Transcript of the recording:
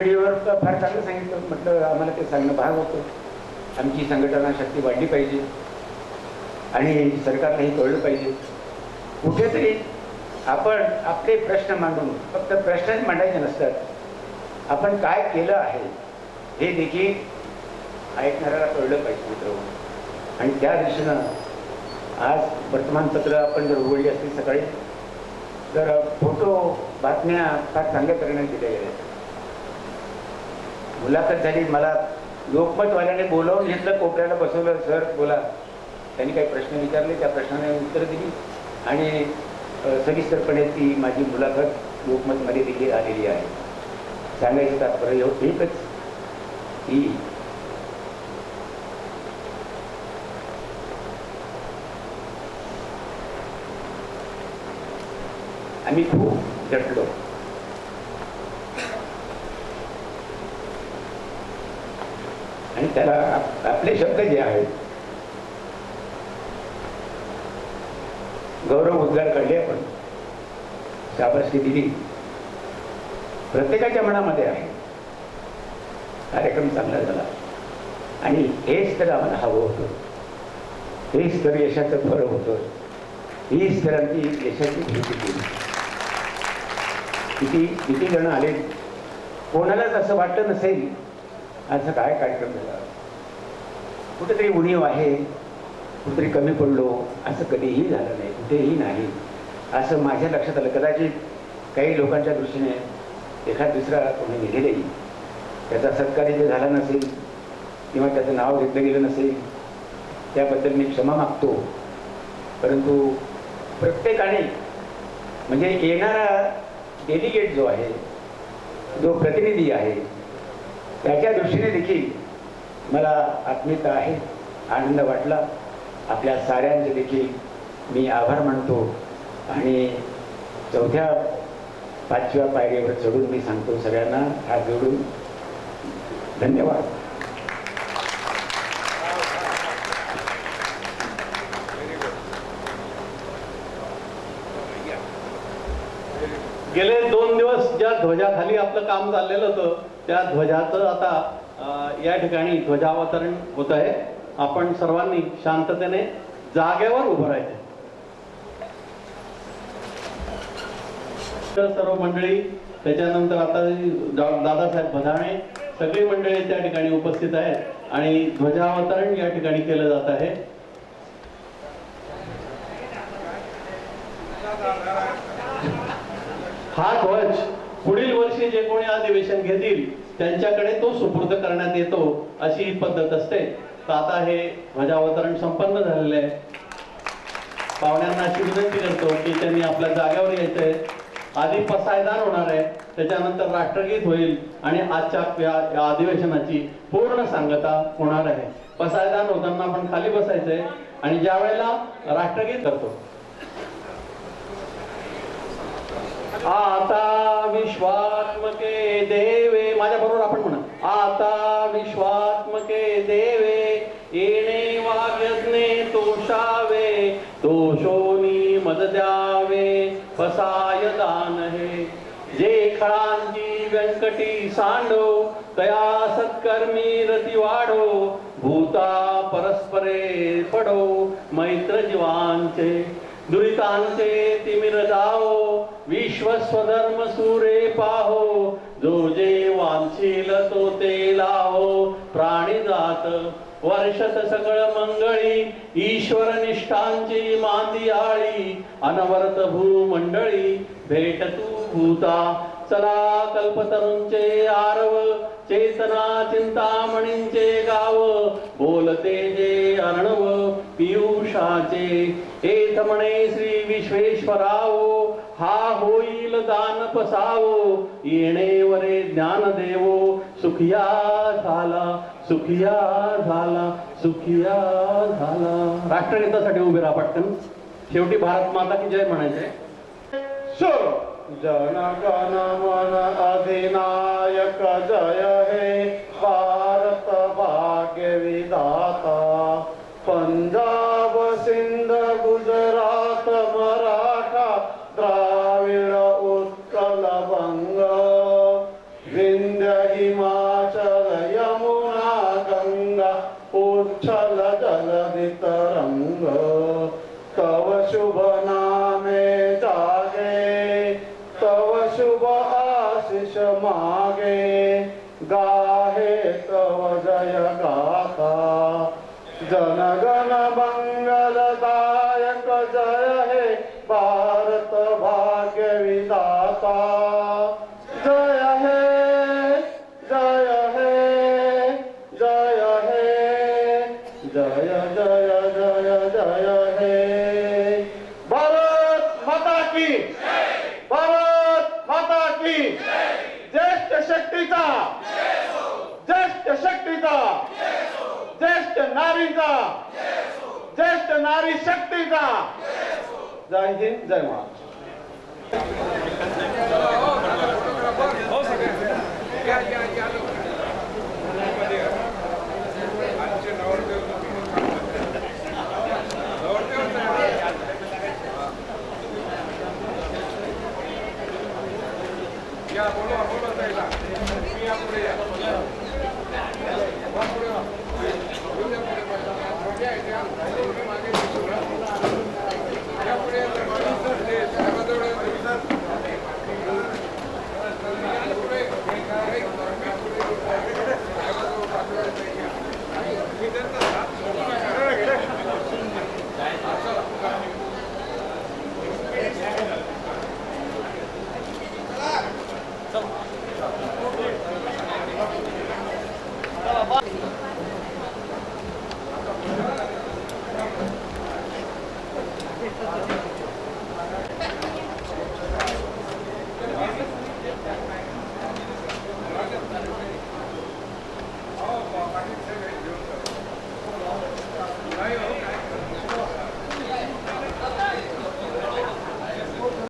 रेडिओवर फार चांगलं सांगितलं म्हटलं आम्हाला ते सांगणं भाग होतं. आमची संघटना शक्ती वाढली पाहिजे. आणि सरकारलाही कळलं पाहिजे. कुठेतरी आपण आपले प्रश्न मांडून फक्त प्रश्नच मांडायचे नसतात. आपण काय केलं आहे हे देखील ऐकणाऱ्याला कळलं पाहिजे मित्र आणि त्या दिशेनं आज वर्तमानपत्र आपण जर उघडली असतील सकाळी तर फोटो बातम्या फार चांगल्या तऱ्हेने दिल्या गेल्या आहेत. मुलाखत झाली. मला लोकमतवाल्याने बोलावून घेतलं कोपऱ्याला बसवलं. सर बोला. त्यांनी काही प्रश्न विचारले. त्या प्रश्नाने उत्तर दिली. आणि सविस्तरपणे ती माझी मुलाखत लोकमतमध्ये देखील आलेली आहे. सांगायचं तात्पर्य एकच की आम्ही खूप झटलो. आणि त्याला आप- आपले शब्द जे आहेत गौरव उद्गार काढले आपण. शाबासकी दिली. प्रत्येकाच्या मनामध्ये आहे. कार्यक्रम चांगला झाला. आणि हेच तर आम्हाला हवं होतं. हेच तर यशाचं फळ होतं. हीच तर आमची यशाची भीती केली किती किती जण आले. कोणालाच असं वाटलं नसेल असं काय कार्यक्रम झाला? कुठेतरी उणीव आहे कुठेतरी कमी पडलो असं कधीही झालं नाही कुठेही नाही. असं माझ्या लक्षात आलं. कदाचित काही लोकांच्या दृष्टीने एखाद दुसरा कोणी लिहिलेही त्याचा सत्कार इथे झाला नसेल किंवा त्याचं नाव घेतलं गेलं नसेल त्याबद्दल मी क्षमा मागतो. परंतु प्रत्येकाने म्हणजे येणारा डेलिगेट जो आहे जो प्रतिनिधी आहे त्याच्या दृष्टीने देखील मला आत्मीयता आहे आनंद वाटला. आपल्या साऱ्यांचे देखील मी आभार मानतो. आणि चौथ्या पाचव्या पायरीवर चढून मी सांगतो सगळ्यांना हात जोडून. धन्यवाद. गेले दोन दिवस ज्या ध्वजाखाली आपलं काम चाललेलं होतं त्या ध्वजाचं आता या ठिकाणी ध्वजावतरण होत आहे. आपण सर्वांनी शांततेने जागेवर उभं राहायचं. तर सर्व मंडळी त्याच्यानंतर आता दादासाहेब भदाणे सगळी मंडळी त्या ठिकाणी उपस्थित आहेत आणि ध्वजावतरण या ठिकाणी केलं जात आहे. हा ध्वज. पुढील वर्षी जे कोणी अधिवेशन घेतील त्यांच्याकडे तो सुपूर्द करण्यात येतो अशी ही पद्धत असते. तर आता हे ध्वजावतरण संपन्न झालेलं आहे. पाहुण्यांना अशी विनंती करतो की त्यांनी आपल्या जागेवर यायचंय आधी पसायदान होणार आहे. त्याच्यानंतर राष्ट्रगीत होईल आणि आजच्या या अधिवेशनाची पूर्ण सांगता होणार आहे. पसायदान होताना आपण खाली बसायचंय आणि ज्या वेळेला राष्ट्रगीत करतो. आता विश्वात्मके देवे माझ्या बरोबर आपण म्हणा. आता विश्वात्मके देवे येणे वाग्यज्ञे तोषावे तोषोनी मद द्यावे फसाय दान हे जे खळांची व्यंकटी सांडो तया सत्कर्मी रती वाढो भूता परस्परे पडो मैत्र जीवांचे दुरितांचे तिमिर जाओ विश्व स्वधर्म सुरे पाहो जो जे वांशील तो ते लाहो. प्राणी जात वर्षत सगळ मंगळी ईश्वर निष्ठांची मांदी आळी. अनवरत भूमंडळी भेट तू भूता. चला कल्पतरुंचे आरव चेतना चिंतामणींचे गाव. बोलते जे अर्णव पियुषाचे. एथ म्हणे श्री विश्वेश्वरावो हा होईल दान पसावो. येणे वरे ज्ञान देवो सुखिया झाला सुखिया झाला सुखिया झाला. राष्ट्रगीतासाठी उभे राहा पटकन. शेवटी भारत माता की जय म्हणायचे? सुर जन गण मन अधिनायक जय. मिळ उतल बंग विंद हिमा चल यमुना गंगा उच्छल चल नितरंग तव शुभ नामे तागे तव शुभ आशिष मागे गा जनगण मङ्गलदायक जय हे बा शक्तीचा ज्येष्ठ शक्तीचा ज्येष्ठ नारीचा ज्येष्ठ नारी शक्तीचा जय हिंद जय महाराष्ट्र